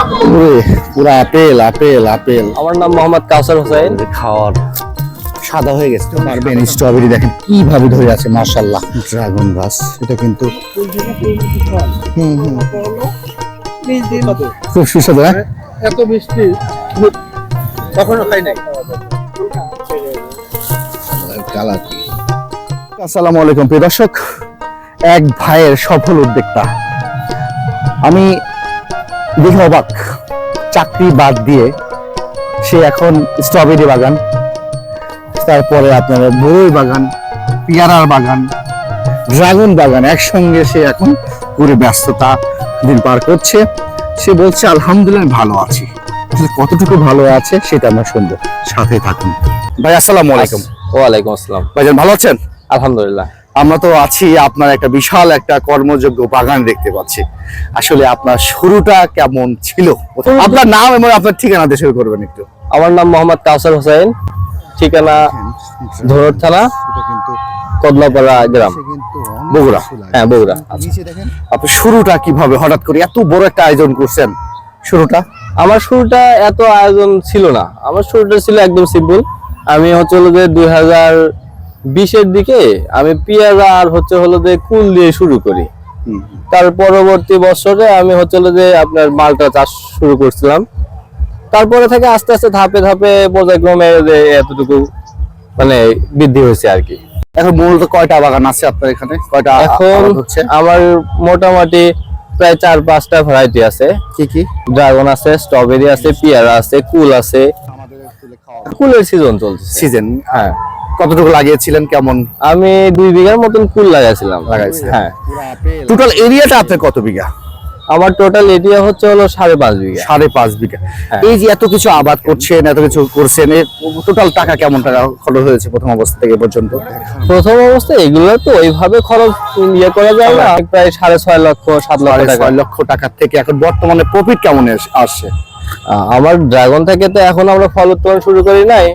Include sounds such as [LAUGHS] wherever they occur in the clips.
ওরে পুরো apple apple apple. আমার নাম মোহাম্মদ কাউসার হোসেন। খাওয়ার সাদা হয়ে গেছে পারবেন স্ট্রবেরি দেখেন কীভাবে ধরে আছে মাশাল্লাহ ড্রাগন গাছ এটা কিন্তু হুম হুম। খুব সুস্বাদু হ্যাঁ? এত মিষ্টি কখনো খাই নাই। কালার। আসসালামু আলাইকুম প্রিয় দর্শক। এক ভাইয়ের সফল উদ্যোক্তা। আমি দেখে অবাক চাকরি বাদ দিয়ে সে এখন স্ট্রবেরি বাগান তারপরে আপনার বই বাগান পেয়ারার বাগান ড্রাগন বাগান একসঙ্গে সে এখন পুরো ব্যস্ততা দিন পার করছে। সে বলছে আলহামদুলিল্লাহ ভালো আছি। কতটুকু ভালো আছে সেটা আমরা শুনব। সাথে থাকুন। ভাই আসসালামু আলাইকুম। ওয়ালাইকুম আসসালাম। ভাইজান ভালো আছেন? আলহামদুলিল্লাহ। আমরা তো আছি আপনার একটা বিশাল একটা কর্মযোগ্য বাগান দেখতে পাচ্ছি। আসলে আপনার শুরুটা কেমন ছিল? আপনার নাম এবং আপনার ঠিকানা দিয়ে শুরু করবেন একটু। আমার নাম মোহাম্মদ কাউসার হোসেন ঠিকানা ধরর থানা কদলাপাড়া গ্রাম বগুড়া। হ্যাঁ বগুড়া আপনি শুরুটা কীভাবে হঠাৎ করে এত বড় একটা আয়োজন করছেন? শুরুটা? আমার শুরুটা এত আয়োজন ছিল না। আমার শুরুটা ছিল একদম সিম্পল আমি হচ্ছে যে দুই হাজার বিশের দিকে আমি পেয়ারা আর হচ্ছে হলো যে কুল দিয়ে শুরু করি। তার পরবর্তী বছরে আমি হচ্ছে হলো যে আপনার মালটা চাষ শুরু করছিলাম। তারপরে থেকে আস্তে আস্তে ধাপে ধাপে পর্যায়ক্রমে যে এতটুকু মানে বৃদ্ধি হয়েছে আর কি। এখন মূলত কয়টা বাগান আছে আপনার এখানে? কয়টা এখন হচ্ছে? আমার মোটামুটি প্রায় চার পাঁচটা ভ্যারাইটি আছে। কি কি? ড্রাগন আছে স্ট্রবেরি আছে পেয়ারা আছে কুল আছে। কুলের সিজন চলছে। সিজন হ্যাঁ। কতটুকু লাগিয়েছিলেন কেমন? আমি দুই বিঘার মতন কুল লাগাইছিলাম? হ্যাঁ। টোটাল এরিয়াটা আপনার কত বিঘা? আমার টোটাল এরিয়া হচ্ছে হলো সাড়ে পাঁচ বিঘা। সাড়ে পাঁচ বিঘা। হ্যাঁ। এই যে এত কিছু আবাদ করছেন এত কিছু করছেন টোটাল টাকা কেমন টাকা খরচ হয়েছে প্রথম অবস্থা থেকে পর্যন্ত? প্রথম অবস্থায় এগুলো তো ওইভাবে খরচ ইয়ে করা যায় না। প্রায় সাড়ে ছয় লক্ষ সাত লক্ষ ছয় লক্ষ টাকার থেকে এখন বর্তমানে প্রফিট কেমন আসছে? আমার ড্রাগন থেকে তো এখন আমরা ফল উৎপাদন শুরু করি নাই।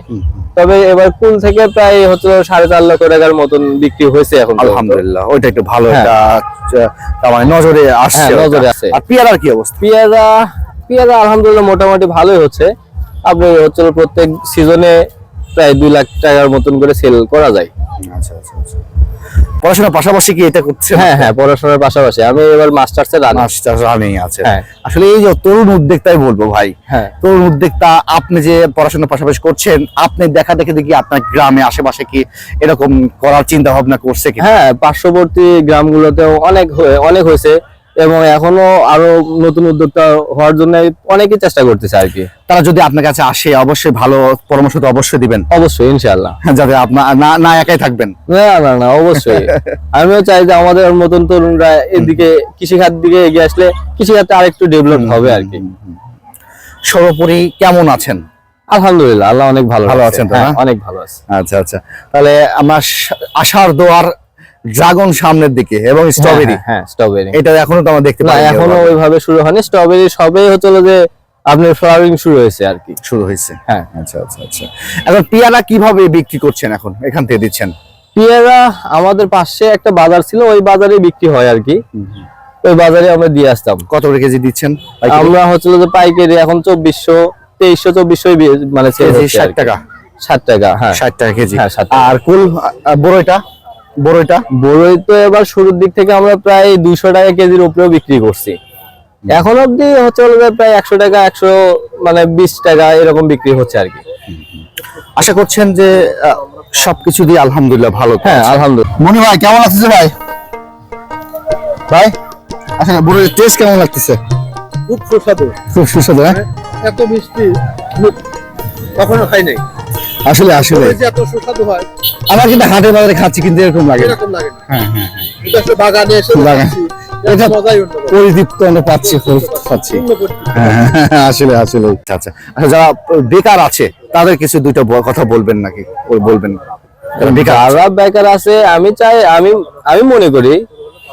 তবে এবার কুল থেকে প্রায় হচ্ছে সাড়ে চার লক্ষ টাকার মতন বিক্রি হয়েছে এখন আলহামদুলিল্লাহ ওইটা একটু ভালো হ্যাঁ। একটা মানে নজরে আসছে হ্যাঁ, নজরে আসে। আছে। আর পেয়ারার কি অবস্থা? পেয়ারা পেয়ারা আলহামদুলিল্লাহ মোটামুটি ভালোই হচ্ছে। আপনি হচ্ছে প্রত্যেক সিজনে প্রায় দুই লাখ টাকার মতন করে সেল করা যায়। আচ্ছা আচ্ছা আচ্ছা। পড়াশোনার পাশাপাশি কি এটা করছে? হ্যাঁ হ্যাঁ পড়াশোনার পাশাপাশি। আমি এবার মাস্টার্সে রান মাস্টার্স রানিং আছে। হ্যাঁ। আসলে এই যে তরুণ উদ্যোক্তাই বলব ভাই হ্যাঁ। তরুণ উদ্যোক্তা আপনি যে পড়াশোনার পাশাপাশি করছেন আপনি দেখা দেখে দেখি আপনার গ্রামে আশেপাশে কি এরকম করার চিন্তা ভাবনা করছে কি হ্যাঁ পার্শ্ববর্তী গ্রামগুলোতেও অনেক অনেক হয়েছে। এবং এখনও আরও নতুন উদ্যোক্তা হওয়ার জন্য অনেকেই চেষ্টা করতেছে আর কি। তারা যদি আপনার কাছে আসে অবশ্যই ভালো পরামর্শ তো অবশ্যই দিবেন। অবশ্যই ইনশাআল্লাহ। যাতে আপনার না না একাই থাকবেন। না না না অবশ্যই। [LAUGHS] আমিও চাই যে আমাদের মতন তরুণরা এদিকে কৃষিখাত দিকে এগিয়ে আসলে কৃষিখাতে আরেকটু ডেভেলপ হবে আর কি। সর্বোপরি কেমন আছেন? আলহামদুলিল্লাহ আল্লাহ অনেক ভালো ভালো আছেন হ্যাঁ, হ্যাঁ? অনেক ভালো আছে। আচ্ছা আচ্ছা। তাহলে আমার আশার দোয়ার ড্রাগন সামনের দিকে এবং স্ট্রবেরি। হ্যাঁ স্ট্রবেরি। এটা এখনও তো আমরা দেখতে না পাই এখনও ওইভাবে শুরু হয়নি। স্ট্রবেরি সবে হচ্ছে হলো যে আপনার ফ্লাওয়ারিং শুরু হয়েছে আর কি। শুরু হয়েছে। হ্যাঁ। আচ্ছা আচ্ছা আচ্ছা। এখন পেয়ারা কীভাবে বিক্রি করছেন এখন? এখান থেকে দিচ্ছেন। পেয়ারা আমাদের পাশে একটা বাজার ছিল ওই বাজারে বিক্রি হয় আর কি। ওই বাজারে আমরা দিয়ে আসতাম। কত করে কেজি দিচ্ছেন? আমরা হচ্ছিল যে পাইকারি এখন চব্বিশশো তেইশশো চব্বিশশো মানে ষাট। টাকা। ষাট টাকা হ্যাঁ। ষাট টাকা কেজি। হ্যাঁ, 60 টাকা। আর কুল আহ, বড়ইটা? বড়ই তো এবার শুরুর দিক থেকে আমরা প্রায় দুইশো টাকা কেজির উপরেও বিক্রি করছি। এখন অব্দি হচ্ছে হলো প্রায় একশো টাকা একশো মানে বিশ টাকা এরকম বিক্রি হচ্ছে আর কি। আশা করছেন যে আহ, সবকিছু দিয়ে আলহামদুলিল্লাহ ভালো হ্যাঁ। আলহামদুলিল্লাহ। মনি ভাই কেমন লাগতেছে ভাই? ভাই আচ্ছা বড়ইয়ের টেস্ট কেমন লাগতেছে? খুব সুস্বাদু। খুব সুস্বাদু হ্যাঁ? এত মিষ্টি কখনো খাই নাই। আসলে আসলে। এত সুস্বাদু হয়। আমার কিন্তু হাটে বাজারে খাচ্ছি কিন্তু এরকম লাগে এরকম লাগে হ্যাঁ হ্যাঁ হ্যাঁ। বাগানে এসে বাগান। এটা-। পরিদীপ্ত আমরা পাচ্ছি পাচ্ছি। হ্যাঁ, হ্যাঁ, আসলে আসলে। আচ্ছা আচ্ছা যারা বেকার আছে তাদের কিছু দুইটা কথা বলবেন নাকি? বলবেন। যারা বেকার আছে। আমি চাই আমি আমি মনে করি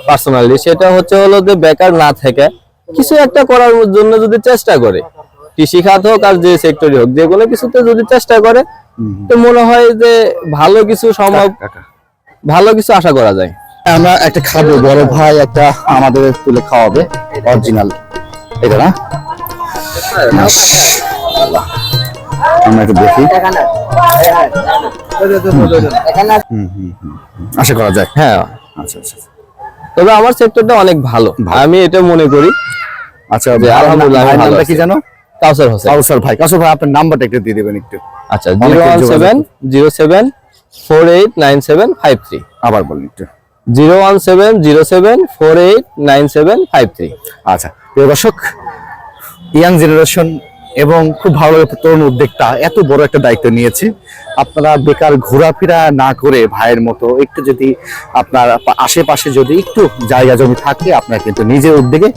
পার্সোনালি সেটা হচ্ছে হলো যে বেকার না থেকে কিছু একটা করার জন্য যদি চেষ্টা করে কৃষি খাত হোক আর যে সেক্টরই হোক যে কোনো কিছুতে যদি চেষ্টা করে তো মনে হয় যে ভালো কিছু সম্ভব ভালো কিছু আশা করা যায়। আমরা একটা খাব বড় ভাই একটা আমাদের তুলে খাওয়াবে অরিজিনাল এটা না? আমরা একটু দেখি। আশা করা যায়। হ্যাঁ। আচ্ছা আচ্ছা তবে আমার সেক্টরটা অনেক ভালো। আমি এটা মনে করি। আচ্ছা আলহামদুলিল্লাহ, কি জানো কাউসার হোসেন। কাউসার ভাই। কাউসার ভাই আপনার নাম্বারটা একটু দিয়ে দিবেন একটু। আচ্ছা zero one. Seven zero seven four eight nine seven five three. আবার বলুন একটু। Zero one seven zero seven four eight nine seven five three. আচ্ছা প্রিয় দর্শক ইয়াং জেনারেশন এবং খুব ভালো তরুণ উদ্যোক্তা এত বড় একটা দায়িত্ব নিয়েছে। আপনারা বেকার ঘোরাফেরা না করে ভাইয়ের মতো একটু যদি আপনার আশেপাশে যদি একটু জায়গা জমি থাকে আপনারা কিন্তু নিজের উদ্যোগে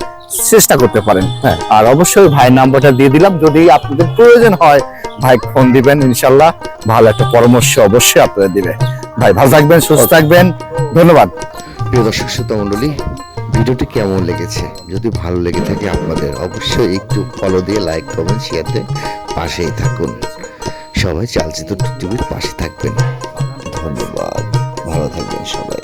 চেষ্টা করতে পারেন হ্যাঁ। আর অবশ্যই ভাইয়ের নাম্বারটা দিয়ে দিলাম। যদি আপনাদের প্রয়োজন হয় ভাই ফোন দিবেন ইনশাল্লাহ। ভালো একটা পরামর্শ অবশ্যই আপনারা দিবে ভাই ভালো থাকবেন সুস্থ থাকবেন। ধন্যবাদ। প্রিয় দর্শক শ্রোতা মণ্ডলী ভিডিওটি কেমন লেগেছে? যদি ভালো লেগে থাকে আপনাদের অবশ্যই একটু ফলো দিয়ে লাইক কমেন্ট শেয়ার দিয়ে পাশেই থাকুন। সবাই চালচিত্র টিভির পাশে থাকবেন। ধন্যবাদ। ভালো থাকবেন সবাই।